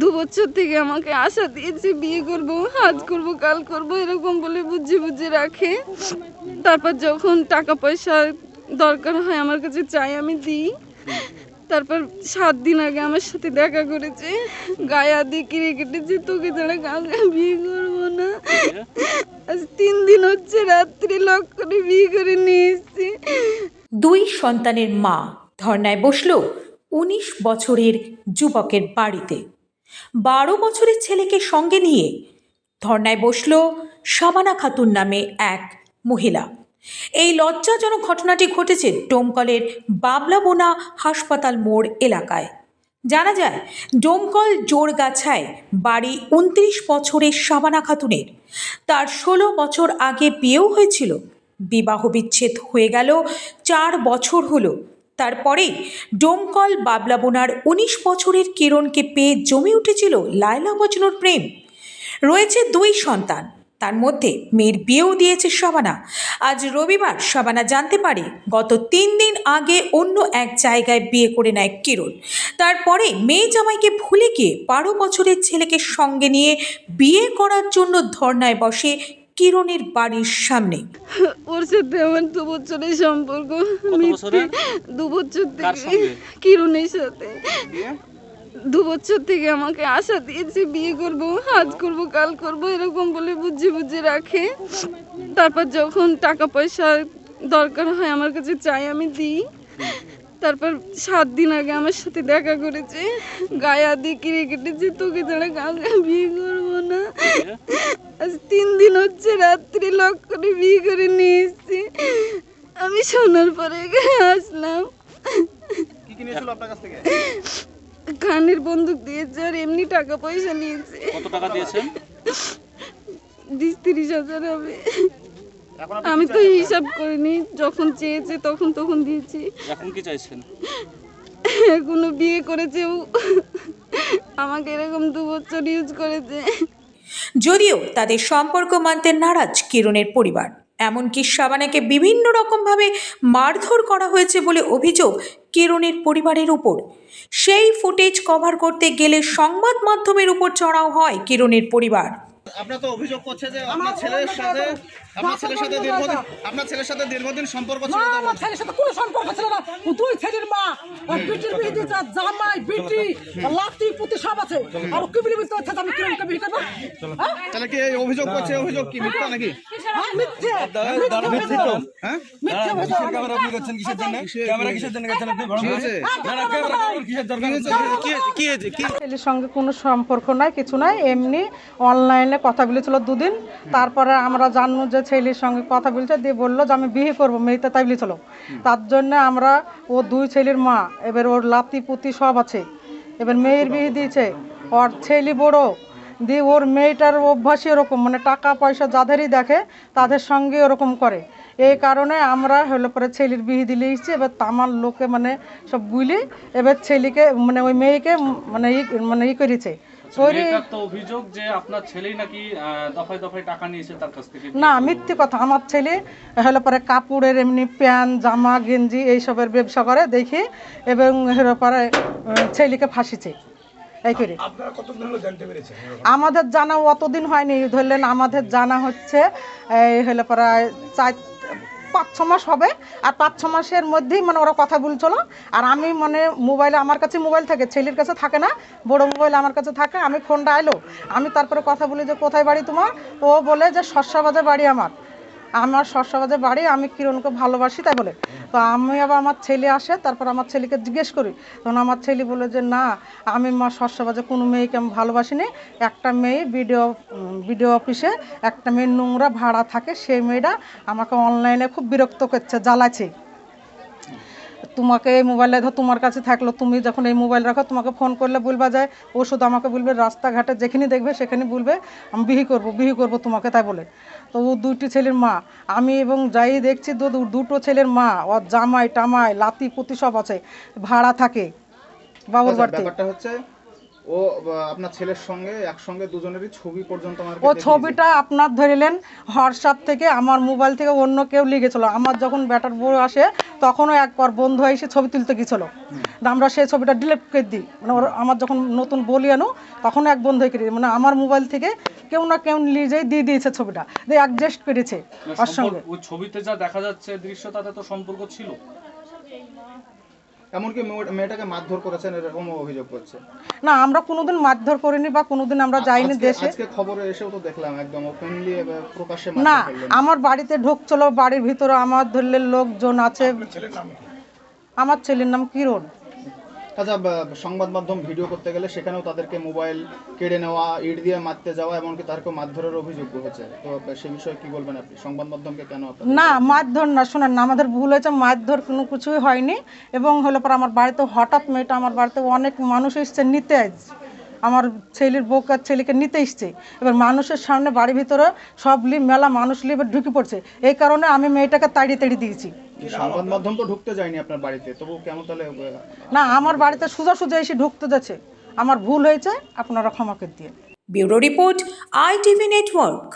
দু বছর থেকে আমাকে আশা দিয়েছে বিয়ে করব আজ করব, কাল করব, এরকম বলে বুঝি বুঝি রাখে। তারপর যখন টাকা পয়সা দরকার হয় আমার কাছে চাই, আমি দিই। তারপর সাত দিন আগে আমার সাথে দেখা করেছে, গায়ে আদি কিনে কেটেছে, তোকে ছাড়া কাউকে বিয়ে করব না। আজ তিন দিন হচ্ছে রাত্রি লক করে বিয়ে করে নিয়ে এসছি। দুই সন্তানের মা ধর্নায় বসল উনিশ বছরের যুবকের বাড়িতে। বারো বছরের ছেলেকে সঙ্গে নিয়ে ধর্নায় বসল শাবানা খাতুন নামে এক মহিলা। এই লজ্জাজনক ঘটনাটি ঘটেছে ডোমকলের বাবলাবোনা হাসপাতাল মোড় এলাকায়। জানা যায়, ডোমকল জোরগাছায় বাড়ি উনত্রিশ বছরের শাবানা খাতুনের। তার ষোলো বছর আগে বিয়েও হয়েছিল। বিবাহ বিচ্ছেদ হয়ে গেল, চার বছর হলো। তারপরেই ডোমকল বাবলাবোনার উনিশ বছরের কিরণকে পেয়ে জমে উঠেছিল লায়লা মজনুর প্রেম। রয়েছে দুই সন্তান, তার মধ্যে মেয়ের বিয়েও দিয়েছে শাবানা। আজ রবিবার শাবানা জানতে পারে গত তিন দিন আগে অন্য এক জায়গায় বিয়ে করে নেয় কিরণ। তারপরে মেয়ে জামাইকে ভুলে গিয়ে বারো বছরের ছেলেকে সঙ্গে নিয়ে বিয়ে করার জন্য ধর্নায় বসে কিরণের বাড়ির সামনে। ওর সাথে আমার দু বছরের সম্পর্ক মিথ্যে দু বছর থেকে? কিরণের সাথে। দু বছর থেকে আমাকে আশা দিয়েছে বিয়ে করব আজ করব কাল করব এরকম বলে বুঝি বুঝি রাখে। তারপর যখন টাকা পয়সা দরকার হয় আমার কাছে চাই আমি দিই। তারপর সাত দিন আগে আমার সাথে দেখা করেছে গায়ে আদি কিনে কেটেছে তোকে ছাড়া কাউকে বিয়ে আজ তিন দিন হচ্ছে রাত্রি লক করে বিয়ে করে নিয়ে এসছি আমি শোনার পরে এখানে আসলাম। কি কি নিয়েছিল আপনার কাছ থেকে? কানের বন্দুক দিয়েছে আর এমনি টাকা পয়সা নিয়েছে। কত টাকা দিয়েছেন? বিশ তিরিশ হাজার হবে। আমি তো হিসাব করিনি যখন চেয়েছে তখন তখন দিয়েছি। এখন কি চাইছেন? এখনও বিয়ে করেছে ও। আমাকে এরকম দু বছর ইউজ করেছে। যদিও তাদের সম্পর্ক মানতে নারাজ কিরণের পরিবার। এমনকি শাবানাকে বিভিন্ন রকমভাবে মারধর করা হয়েছে বলে অভিযোগ কিরণের পরিবারের উপর। সেই ফুটেজ কভার করতে গেলে সংবাদ মাধ্যমের উপর চড়াও হয় কিরণের পরিবার। আপনার তো অভিযোগ করছে যে আপনার ছেলের সাথে আপনার ছেলের সাথে দীর্ঘদিন আপনার ছেলের সাথে দীর্ঘদিন সম্পর্ক ছিল না আমার ছেলের সাথে কোনো সম্পর্ক ছিল না ও দুই ছেলের মা আর বিটির দিয়েছে জামাই বিটি লাতি পুতি সব আছে আর কি বিলি বুঝতে পারছে আমি কিরম বিয়ে করব হ্যাঁ? তাহলে কি এই অভিযোগ করছে অভিযোগ কি মিথ্যা নাকি হ্যাঁ, মিথ্যে মিথ্যে। হ্যাঁ মিথ্যে অভিযোগ। ক্যামেরা আপনি করছেন কিসের জন্য ক্যামেরা কিসের জন্য করছেন আপনি বড় হয়েছে? না ক্যামেরা ক্যামেরা কিসের দরকার কি কি হয়েছে কি ছেলের সঙ্গে কোনো সম্পর্ক নাই কিছু নাই এমনি অনলাইনে কথা বলেছিল দুদিন। তারপরে আমরা জানব যে ছেলের সঙ্গে কথা বলছে দিয়ে বলল যে আমি বিয়ে করব মেয়েতে তাই বলেছিল। তার জন্য আমরা ও দুই ছেলের মা এবার ওর লাতি পুতি সব আছে। এবার মেয়ের বিয়ে দিয়েছে ওর ছেলে বড়ো। দিয়ে ওর মেয়েটার অভ্যাসই এরকম মানে টাকা পয়সা যাদেরই দেখে তাদের সঙ্গে ওরকম করে। এই কারণে আমরা হলো পরে ছেলের বিয়ে দিলে এসেছি এবার তামার লোকে মানে সব বুলি এবার ছেলেকে মানে ওই মেয়েকে মানে ই মানে ই করেছে। অভিযোগ যে আপনার ছেলেই নাকি দফায় দফায় টাকা নিয়েছে তার কাছ থেকে। না মিথ্যে কথা। আমার ছেলে হলো পরে কাপড়ের এমনি প্যান্ট জামা গেঞ্জি এইসবের ব্যবসা করে দেখি এবং হলো পরে উম, ছেলেকে ফাঁসিছে। এই করে। আমাদের জানা অতদিন হয়নি। ধরলেন আমাদের জানা হচ্ছে এই হলো প্রায় চার পাঁচ ছ মাস হবে, আর পাঁচ ছ মাসের মধ্যেই মানে ওরা কথা বলছিল আর আমি মানে মোবাইলে, আমার কাছে মোবাইল থাকে, ছেলের কাছে থাকে না, বড় মোবাইল আমার কাছে থাকে, আমি ফোনটা আইলো, আমি তারপরে কথা বলি যে, কোথায় বাড়ি তোমার? ও বলে যে শস্যবাজার বাড়ি আমার। আমার শস্যবাজার বাড়ি, আমি কিরণকে ভালোবাসি, তাই বলে। তো আমি আবার আমার ছেলে আসে, তারপর আমার ছেলেকে জিজ্ঞেস করি। তখন আমার ছেলে বলে যে, না, আমি মা শস্যবাজার কোনো মেয়েকে আমি ভালোবাসি নি একটা মেয়ে বিডিও বিডিও অফিসে, একটা মেয়ে নোংরা ভাড়া থাকে, সেই মেয়েটা আমাকে অনলাইনে খুব বিরক্ত করছে, জ্বালাচ্ছে। তোমাকে এই মোবাইলে ধর তোমার কাছে থাকল তুমি যখন এই মোবাইল রাখো তোমাকে ফোন করলে বলবা যায় ও শুধু আমাকে বলবে রাস্তাঘাটে যেখানে দেখবে সেখানে বলবে আমি বিহি করব বিহি করব তোমাকে তাই বলে। তো ও দুইটি ছেলের মা আমি এবং যাই দেখছি দুটো ছেলের মা ও জামাই টামাই লাতি পুতি সব আছে ভাড়া থাকে বাবুর আচ্ছা, বাড়িতে। ব্যাপারটা হচ্ছে ও আপনার ছেলের সঙ্গে একসঙ্গে দুজনেরই ছবি পর্যন্ত আমার ও ছবিটা আপনার ধরিলেন হোয়াটসঅ্যাপ থেকে আমার মোবাইল থেকে অন্য কেউ লিখেছিল। আমার যখন ব্যাটার বউ আসে তখনও একবার বন্ধু এসে ছবি তুলতে গেছিল আমরা সেই ছবিটা ডিলিট করে দিই। মানে ওর আমার যখন নতুন বলি আনো তখন এক বন্ধু করে দিই। মানে আমার মোবাইল থেকে কেউ না কেউ নিজেই দিয়ে দিয়েছে ছবিটা। দিয়ে অ্যাডজাস্ট করেছে মানে ওর সঙ্গে। ওই ছবিতে যা দেখা যাচ্ছে দৃশ্য তাতে তো সম্পর্ক ছিল? এমনকি মেয়েটাকে মারধর করেছেন এরকম অভিযোগ করছে। না আমরা কোনোদিন মারধর করিনি বা কোনোদিন আমরা যাইনি দেশে। আজকে খবরে এসেও তো দেখলাম একদম ওপেনলি প্রকাশ্যে না আমার বাড়িতে ঢুকছিল বাড়ির ভিতরে আমার ধরলে লোকজন আছে। আমার ছেলের নাম কিরণ। বা- সংবাদ মাধ্যম ভিডিও করতে গেলে সেখানেও তাদেরকে মোবাইল কেড়ে নেওয়া, ইট দিয়ে মারতে যাওয়া, এমনকি তাদেরকে মারধরের অভিযোগ হয়েছে তো সে বিষয়ে কি বলবেন আপনি? সংবাদ মাধ্যমকে কেন না, মারধর না, শোনেন না, আমাদের ভুল হয়েছে, মারধর কোনো কিছুই হয়নি। এবং হলো পর আমার বাড়িতে হঠাৎ মেয়েটা আমার বাড়িতে অনেক মানুষ এসছে নিতে আমার ছেলের বউকে আর ছেলেকে নিতে এসছে। এবার মানুষের সামনে বাড়ির ভিতরে সব মেলা মানুষ লি ঢুকে পড়ছে। এই কারণে আমি মেয়েটাকে তাড়িয়ে তাড়িয়ে দিয়েছি। সংবাদ মাধ্যম তো ঢুকতে যায়নি আপনার বাড়িতে? তবু কেমন তাহলে না আমার বাড়িতে সোজা সোজা এসে ঢুকতে যাচ্ছে। আমার ভুল হয়েছে আপনারা ক্ষমা করে দিয়ে ব্যুরো রিপোর্ট আইটিভি নেটওয়ার্ক।